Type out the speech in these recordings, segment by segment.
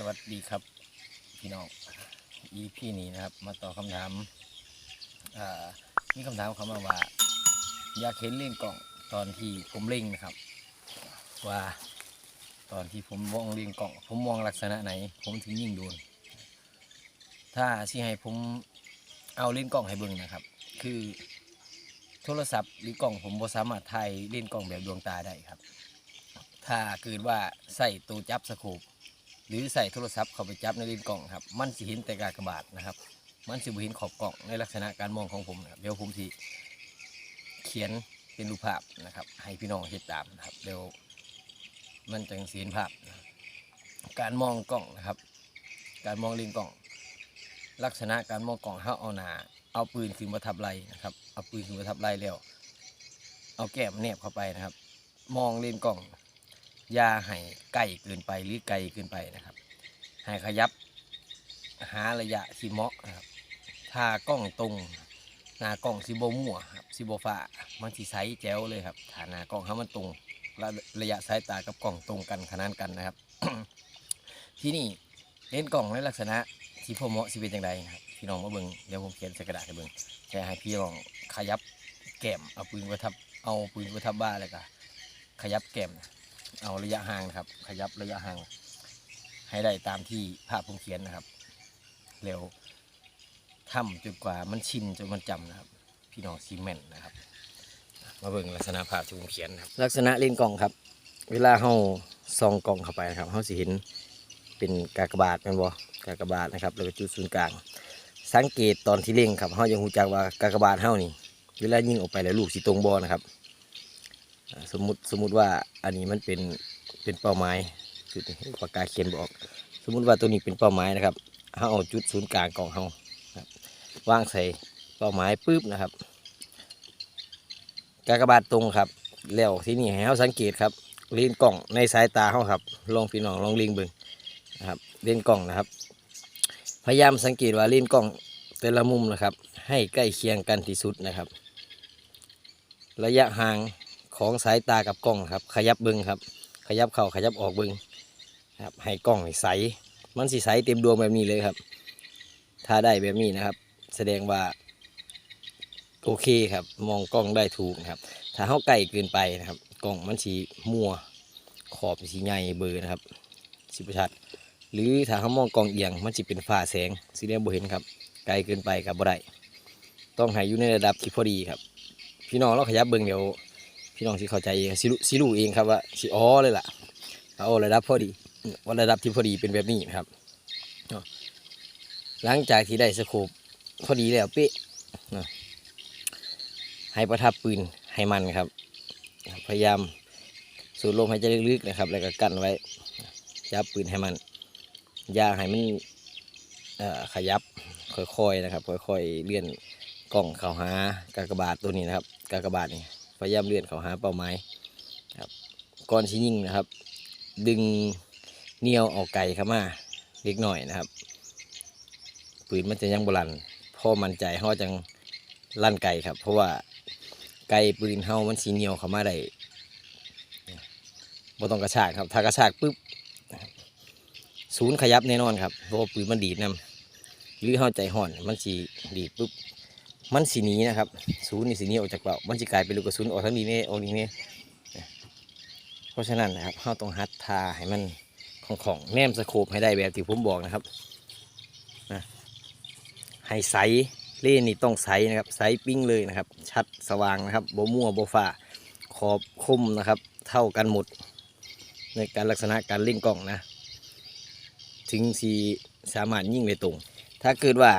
สวัสดีครับพี่น้อง EP นี้นะครับ มาตอบคำถามอ่ามีคำถามเขามาว่า อยากเห็นเล่นกล่องตอนที่ผมเล่งนะครับ ว่าตอนที่ผมมองเล่นกล่อง ผมมองลักษณะไหน ผมถึงยิ่งโดน ถ้าสิให้ผมเอาเล่นกล่องให้เบิ่งนะครับ คือโทรศัพท์หรือกล่องผมบ่สามารถถ่ายเล่นกล่องแบบดวงตาได้ครับ ถ้าเกิดว่าใส่ตัวจับสโคป หรือใส่โทรศัพท์เข้าไปจับในเลนส์กล่องครับ มันสิเห็นแต่กากบาทนะครับ มันสิบ่เห็นขอบกล่องในลักษณะการมองของผมนะครับเดี๋ยวผมสิเขียนเป็นรูปภาพนะครับ ให้พี่น้องเห็นตามนะครับเดี๋ยวมันจังสิเห็นภาพนะการมองกล่องนะครับ การมองเลนส์กล่อง ลักษณะการมองกล่องเฮาเอาหนาเอาปืนขึ้นมาทับไหลนะครับ เอาปืนขึ้นมาทับไหลแล้ว เอาแก้มแนบเข้าไปนะครับ มองเลนส์กล่อง อย่าให้ใกล้เกินไปหรือไกลเกินไปนะครับ ให้ขยับหาระยะที่เหมาะครับถ้ากล้องตรงหน้ากล้องสิบมั่วครับสิบฟ้ามันสิไซส์แจ๋วเลยครับถ้าหน้ากล้องให้มันตรงระระยะสายตากับกล้องตรงกันขนานกันนะครับ ที่นี่เล่นกล้องในลักษณะที่พอเหมาะสิเป็นจังไดนะครับพี่น้องมาเบิ่งเดี๋ยวผมเขียนใส่กระดาษให้เบิ่งแค่ให้พี่น้องขยับแก้มเอาปืนไว้ทับเอาปืนไว้ทับบ้าเลยก็ขยับแก้ม เอาระยะห่างนะครับ ขยับระยะห่าง ให้ได้ตามที่ภาพผมเขียนนะครับ เร็วทำจนกว่ามันชินจนมันจำนะครับ พี่น้องซีเมนต์นะครับ มาเบิ่งลักษณะภาพที่ผมเขียนนะครับ ลักษณะเล่นกล่องครับ เวลาเฮาซองกล่องเข้าไปนะครับเฮาสิเห็นเป็นกากบาทแม่นบ่กากบาทนะครับแล้วก็จุดศูนย์กลาง สังเกตตอนที่เล่งครับเฮายังรู้จักว่ากากบาทเฮานี่เวลายิงออกไปแล้วลูกสิตรงบ่นะครับ สมมติสมมุติว่าอันนี้มันเป็นเป็นเป้าหมายจุดปากกาเขียนบอก สมมุติว่าตัวนี้เป็นเป้าหมายนะครับเขาเอาจุดศูนย์กลางของเขาวางใส่เป้าหมายปุ๊บนะครับกากบาทตรงครับแล้วที่นี่ให้เขาสังเกตครับเลนกล้องในสายตาเขาครับลองพี่น้องลองเลิงเบิ่งนะครับเลนกล้องนะครับ พยายามสังเกตว่าเลนกล้องแต่ละมุมนะครับ ให้ใกล้เคียงกันที่สุดนะครับ ระยะห่าง ของสายตากับกล้องครับ ขยับเบิ้งครับ ขยับเข้าขยับออกเบิ้งครับให้กล้องใสมันสีใสเต็มดวงแบบนี้เลยครับ ถ้าได้แบบนี้นะครับ แสดงว่า โอเคครับ มองกล้องได้ถูกนะครับ ถ้าเข้าใกล้เกินไปนะครับ กล้องมันสีมัว ขอบสีใหญ่เบอร์นะครับสีประชัด หรือถ้าเขามองกล้องเอียง มันจะเป็นฝ้าแสงสีแดงบ่เห็นครับ ไกลเกินไปกับบ่ได้ต้องให้อยู่ในระดับที่พอดีครับ พี่น้องเราขยับเบิ้งเดี๋ยว พี่น้องสิเข้าใจเองสิรู้สิรู้เองครับว่าสิอ๋อเลยล่ะเอาระดับพอดีว่าระดับที่พอดีเป็นแบบนี้นะครับหลังจากที่ได้สโคปพอดีแล้วเป๊ะให้ประทับปืนให้มันครับ พยายามสูดลมหายใจลึกๆนะครับ แล้วก็กั้นไว้จับปืนให้มันยาให้มันขยับค่อยๆนะครับ ค่อยๆเลื่อนกล้องเข้าหากากบาทตัวนี้นะครับ กากบาทนี่ พยายามเลื่อนเขาหาเป้าหมายครับก่อนชิยิงนะครับ ดึงเนียวเอาไก่เข้ามาเล็กหน่อยนะครับปืนมันจะยังบรันพ่อมันใจเฮาจังลั่นไก่ครับ เพราะว่าไก่ปืนเฮามันสีเนียวเข้ามาได้บ่ต้องกระชากครับ ถ้ากระชากปุ๊บศูนย์ขยับแน่นอนครับเพราะว่าปืนมันดีดนํหรือเฮาใจห่อนมันสีดีดปุ๊บ มันสีนี้นะครับศูนย์นี่สีนี้ออกจากเป่ามันจะกลายเป็นลูกกระสุนออกทั้งนี้นี่ออกนี้นี่เพราะฉะนั้นนะครับเราต้องฮัดทาให้มันของของแนมสโคปให้ได้แบบที่ผมบอกนะครับนะให้ใสเล่นนี่ต้องใสนะครับใสปิ้งเลยนะครับ ชัดสว่างนะครับโบมั่วโบฟ้าขอบคมนะครับ เท่ากันหมด ในการลักษณะการเล่นกล้องนะ ถึงสีสามารถยิ่งได้ตรง ถ้าเกิดว่า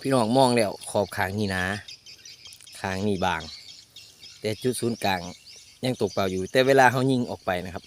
พี่น้องมองแล้วขอบขางนี่นะขางนี่บาง แต่จุดศูนย์กลางยังตกเปล่าอยู่ แต่เวลาเขายิงออกไปนะครับ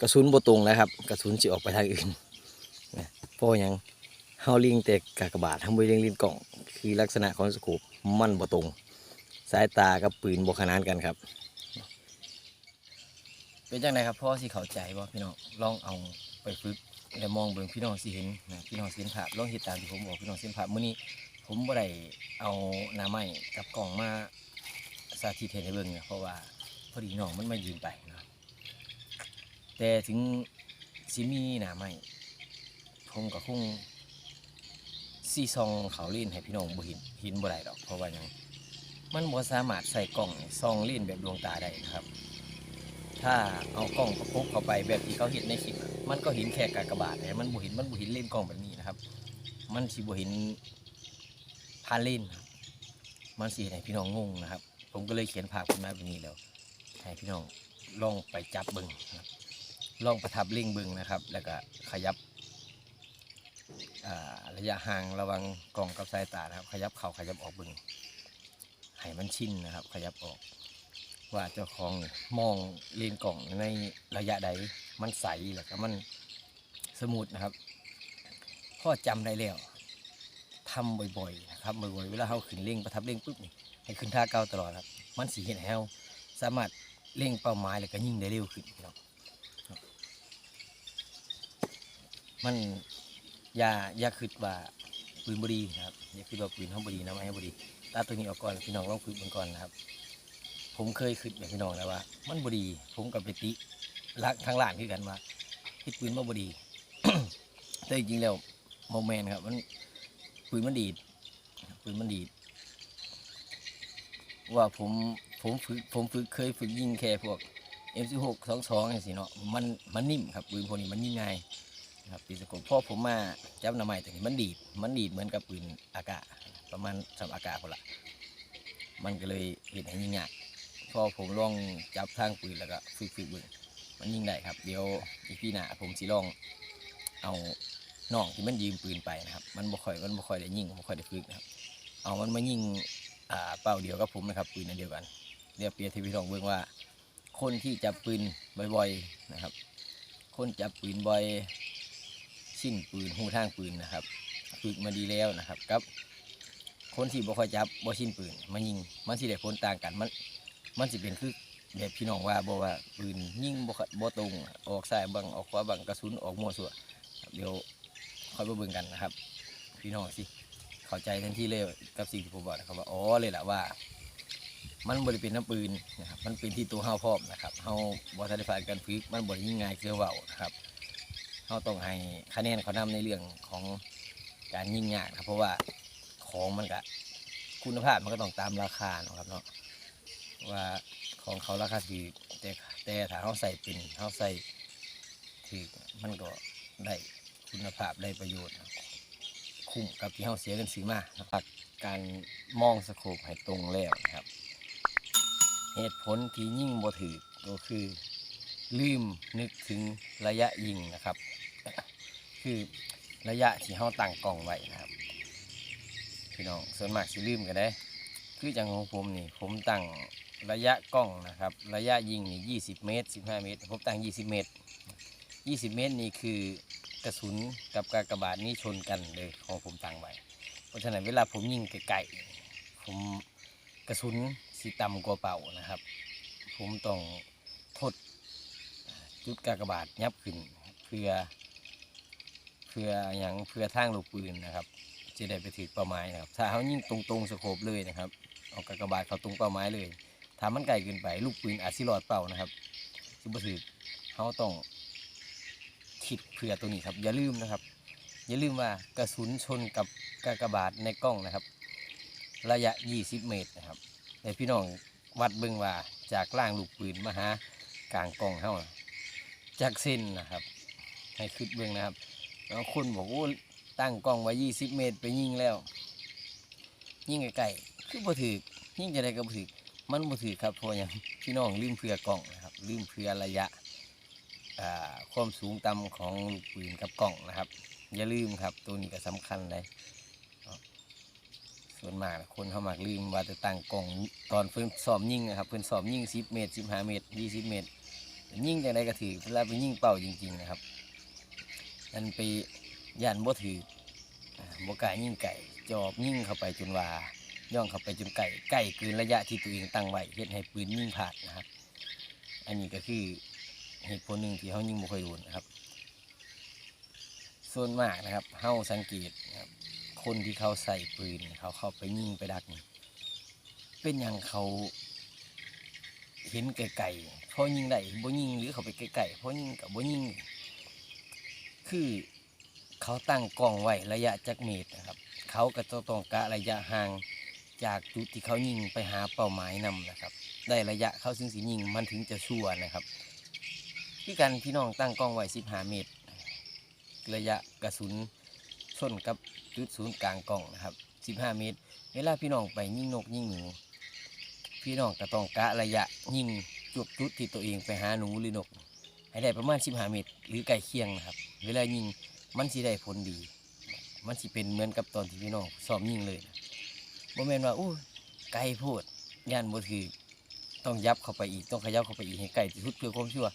กระสุนบ่ตรงแล้วครับ กระสุนจะออกไปทางอื่นนะเพราะยังเฮาลิงแต่กากบาททำบริเลิงลินกล่อง คือลักษณะของสกูปมันบ่ตรง สายตากับปืนบ่ขนานกันครับ เป็นจังไดครับพ่อสิเข้าใจว่าพี่น้องลองเอาไปฝึก แล้วมองเบิ่งพี่น้องสิเห็นนะพี่น้องสิเห็นภาพลองเฮ็ดตามที่ผมบอกพี่น้องสิเห็นภาพมื้อนี้ ผมบ่ได้เอาหน้าไม้กับกล่องมาสาธิตให้เบิ่งเนี่ยเพราะว่าพอดีน้องมันมายืมไปนะแต่ถึงสิมีหน้าไม้ผมก็คงซีซองเขาเล่นให้พี่น้องบ่เห็นเห็นบ่ได้ดอกเพราะว่าหยังมันบ่สามารถใส่กล้องซองเล่นแบบดวงตาได้นะครับ ถ้าเอากล้องประกบเข้าไปแบบที่เขาเห็นในคลิปอะมันก็เห็นแค่กากบาทแต่มันบ่เห็นมันบ่เห็นเล่นกล้องแบบนี้นะครับ มันสิบ่เห็นผ่าเล่นครับมันสิเฮ็ดให้พี่น้องงงนะครับ ผมก็เลยเขียนภาพขึ้นมาแบบนี้แล้วให้พี่น้องลองไปจับเบิ่งนะครับลองประทับเล่งเบิ่งนะครับ แล้วก็ขยับระยะห่างระวังกล้องกับสายตานะครับ ขยับเข้าขยับออกเบิ่งให้มันชินนะครับ ขยับออก ว่าเจ้าของมองเลนกล่องในระยะใดมันใสแล้วก็มันสมูทนะครับพ่อจำได้แล้วทำบ่อยๆนะครับบ่อยๆเวลาเขาขึ้นเร่งประทับเร่งปุ๊บนี่ให้ขึ้นท่าเก้าตลอดครับ มันสีเห็นให้เราสามารถเร่งเป้าหมายแล้วก็ยิ่งได้เร็วขึ้นพี่น้องครับมันอย่าอย่าคิดว่าปืนบดีนะครับอย่าคิดว่าปืนเขาบดีนะไม่ให้บดีตัดตัวนี้ออกก่อนพี่น้องลองฝึกมันก่อนนะครับ ผมเคยคิดแบบพี่น้องแล้วว่า มันบดี ผมกับไปติรักทางหลานคือกันว่าคิดปืนมาบดี แต่จริงๆแล้วโมเมนครับ มันปืนมันดีดปืนมันดีดว่าผมผมฝึกผมฝึกเคยฝึกยิงแค่พวก M16 สองสองอย่างสิเนาะมันมันนิ่มครับปืนพวกนี้มันยิงง่ายครับปีสกปพอผมมาจับหน้าไม้ตัวนี้มันดีดมันดีดเหมือนกับปืนอากาศประมาณสามอากาศพอละมันก็เลยเห็นให้ยิ่งยาก พอผมลองจับทางปืนแล้วก็ฝึกฝึกบิ่งมันยิงได้ครับ เดี๋ยวอีพี่หน้าผมสิลองเอาน้องที่มันยืมปืนไปนะครับ มันบ่ค่อยมันบ่ค่อยได้ยิงบ่ค่อยได้ฝึกนะครับ เอามันมายิงอ่าเป้าเดียวกับผมนะครับปืนอันเดียวกันเดี๋ยวเปียทียบพี่น้องเบิ่งว่า คนที่จับปืนบ่อยๆนะครับ คนจับปืนบ่อยสิ้นปืนหูทางปืนนะครับฝึกมาดีแล้วนะครับกับคนที่บ่ค่อยจับบ่ชินปืนมันยิงมันสิได้ผลต่างกันมัน มันสิเป็นคือแบบพี่น้องว่าบอกว่าปืนยิงบ่ค่อยบ่ตรงออกซ้ายบังออกขวาบังกระสุนออกมั่วซั่วเดี๋ยวค่อยมาเบิ่งกันนะครับ พี่น้องสิเข้าใจทันทีเลยกับสิ่งที่ผมบอกนะครับว่าอ๋อเลยแหละว่า มันบริเป็นน้ำปืนนะครับมันเป็นที่ตัวเฮาพร้อมนะครับเฮาบ่ทันได้ผ่านการฝึกมันบ่ได้ยิงง่ายคือเว้านะครับเฮาต้องให้คะแนนเขานำในเรื่องของการยิงยากครับเพราะว่าของมันก็คุณภาพมันก็ต้องตามราคานะครับเนาะ ว่าของเขาราคาถือแต่แต่ถ้าเขาใส่เป็นเขาใส่ถือมันก็ได้คุณภาพได้ประโยชน์คุ้มกับที่เขาเสียเงินซื้อมานะครับการมองสโคปให้ตรงแล้วนะครับ เหตุผลที่ยิ่งบ่ถือก็คือลืมนึกถึงระยะยิงนะครับ คือระยะที่เขาตั้งกล้องไว้นะครับพี่น้องส่วนมากสิลืมกันได้ คือจังของผมนี่ผมตั้ง ระยะกล้องนะครับ ระยะยิงนี่20 เมตร 15 เมตร ผมตั้ง 20 เมตร 20 เมตรนี่คือกระสุนกับกากบาทนี่ชนกันเลยของผมตั้งไว้ เพราะฉะนั้นเวลาผมยิงไกลๆผมกระสุนสีต่ำกว่าเป่านะครับ ผมต้องทดจุดกากบาทยับขึ้นเพื่อเพื่ออย่างเพื่อทางลูกปืนนะครับจะได้ไปถึงเป้าหมายนะครับ ถ้าเขายิงตรงๆสโคปเลยนะครับ เอากากบาทเขาตรงเป้าหมายเลย ถ้ามันไกลเกินไป ลูกปืนอาจสิรอดเป้านะครับซุปเปอร์ถือเขาต้องคิดเผื่อตัวนี้ครับ อย่าลืมนะครับ อย่าลืมว่ากระสุนชนกับกากบาทในกล้องนะครับ ระยะ 20 เมตรนะครับในพี่น้องวัดเบิ่งว่าจากล่างลูกปืนมาหากลางกล้องเฮาน่ะจากเส้นนะครับ ให้คิดเบิ่งนะครับบางคนบอกโอ้ตั้งกล้องไว้ 20 เมตรไปยิงแล้ว ยิงไกลๆคือบ่ถือยิงจะได้ก็บ่ถือ มันบ่ถือครับเพราะอย่างพี่น้องลืมเพื่อกล้องนะครับลืมเพื่อระยะความสูงต่ำของลูกปืนกับกล้องนะครับ อย่าลืมครับตัวนี้ก็สำคัญเลยส่วนมากคนเขามักลืมว่าจะตั้งกล้องตอนเพิ่นสอบยิงนะครับเพิ่นสอบยิง10เมตร15เมตร20เมตรยิงจังไดก็ถือเวลาไปยิงเป้าจริง ๆนะครับนั่นไปย่านบ่ถือบ่กล้ายิงไก่จอบยิงเข้าไปจนว่า ย่องเข้าไปจนไก่ใกล้เกินระยะที่ตัวเองตั้งไว้เฮ็ดให้ปืนยิงผ่านนะครับ อันนี้ก็คือเหตุผลหนึ่งที่เขายิงบ่ค่อยโดนนะครับ ส่วนมากนะครับเฮาสังเกตนะครับคนที่เขาใส่ปืนเขาเข้าไปยิงไปดักนี่เป็นอย่างเขาเห็นไกลๆพอยิงได้บ่ยิงหรือเขาไปไกลๆพอยิงกับบ่ยิงคือเขาตั้งกล้องไว้ระยะจักเมตรนะครับ เขาก็จะต้องกะระยะห่าง จากจุดที่เขายิงไปหาเป้าหมายนำนะครับ ได้ระยะเขาซึ่งสิยิงมันถึงจะชั่วนะครับคือกันพี่น้องตั้งกล้องไว้15 เมตร ระยะกระสุนชนกับจุดศูนย์กลางกล้องนะครับ 15 เมตร เวลาพี่น้องไปยิงนกยิงหนูพี่น้องก็ต้องกะระยะยิงจุดจุดที่ตัวเองไปหาหนูหรือนก ให้ได้ประมาณ 15 เมตร หรือใกล้เคียงนะครับ เวลายิงมันสิได้ผลดี มันสิเป็นเหมือนกับตอนที่พี่น้องซ้อมยิงเลยนะ บ่แม่นว่าอู้ไกลโพดย่านบ่ถือต้องยับเข้าไปอีกต้องขยับเข้าไปอีกให้ใกล้ที่สุดเพื่อความชัวร์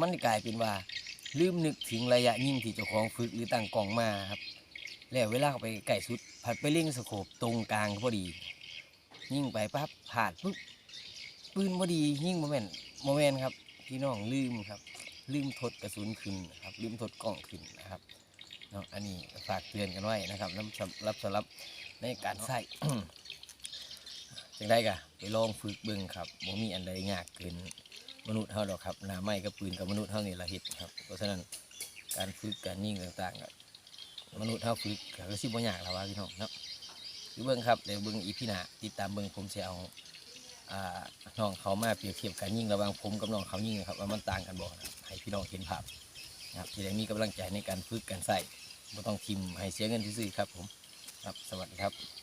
มันกลายเป็นว่าลืมนึกถึงระยะยิ่งที่เจ้าของฝึกหรือตั้งกล้องมาครับ แล้วเวลาเข้าไปใกล้สุดผัดไปเล็งสโคปตรงกลางพอดี ยิ่งไปปั๊บผ่านปุ๊บปืนพอดียิ่งโมเมนต์โมเมนต์ครับพี่น้องลืมครับ ลืมทดกระสุนขึ้นครับลืมทดกล้องขึ้นนะครับ เนาะอันนี้ฝากเตือนกันไว้นะครับน้ำสำรับสำหรับในการใส่ จังได้กะไปลองฝึกเบิ่งครับบ่มีอันใดยากเกินมนุษย์เฮาดอกครับหนาไม้กับปืนกับมนุษย์เฮานี่ละเฮ็ดครับ เพราะฉะนั้นการฝึกการยิงต่างๆก็มนุษย์เฮาฝึกก็สิบ่ยากแล้วว่าพี่น้องเนาะคือเบิ่งครับเดี๋ยวเบิ่งอีพีหน้าติดตามเบิ่งผมสิเอาอ่าน้องเขามาเปรียบเทียบการยิงระหว่างผมกับน้องเขายิงนะครับว่ามันต่างกันบ่ให้พี่น้องเห็นภาพ ครับจะได้มีกำลังใจในการฝึกการใส่บ่ต้องทิมให้เสียเงินซื้อครับผมครับสวัสดีครับ